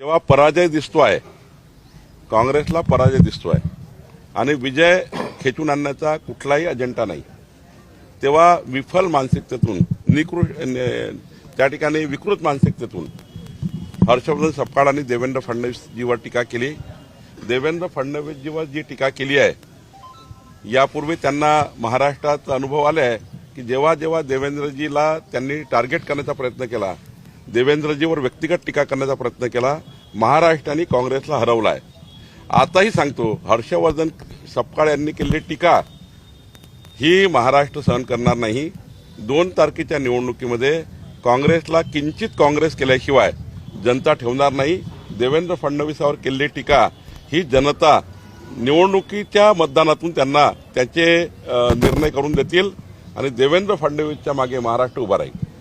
जेव्हा पराजय दिसतोय. काँग्रेसला पराजय दिसतोय. आणि विजय खेचून आणण्याचा कुठलाही अजेंडा नाही. तेव्हा विफल मानसिकतेतून निकृष्ट त्या ठिकाणी विकृत मानसिकतेतून हर्षवर्धन सपकाळांनी देवेंद्र फडणवीसजीवर टीका केली. देवेंद्र फडणवीसजीवर जी टीका केली आहे यापूर्वी त्यांना महाराष्ट्रात अनुभव आले आहे की जेव्हा जेव्हा देवेंद्रजीला त्यांनी टार्गेट करण्याचा प्रयत्न केला देवेंद्रजीवर व्यक्तिगत टीका करण्याचा प्रयत्न केला महाराष्ट्राने काँग्रेसला हरवला आहे आताही सांगतो हर्षवर्धन सपकाळ यांनी केलेली टीका ही महाराष्ट्र सहन करणार नाही. दोन तारखेच्या निवडणुकीमध्ये काँग्रेसला किंचित काँग्रेस केल्याशिवाय जनता ठेवणार नाही. देवेंद्र फडणवीसावर केलेली टीका ही जनता निवडणुकीच्या मतदानातून त्यांना त्याचे निर्णय करून देतील आणि देवेंद्र फडणवीसच्या मागे महाराष्ट्र उभा राहील.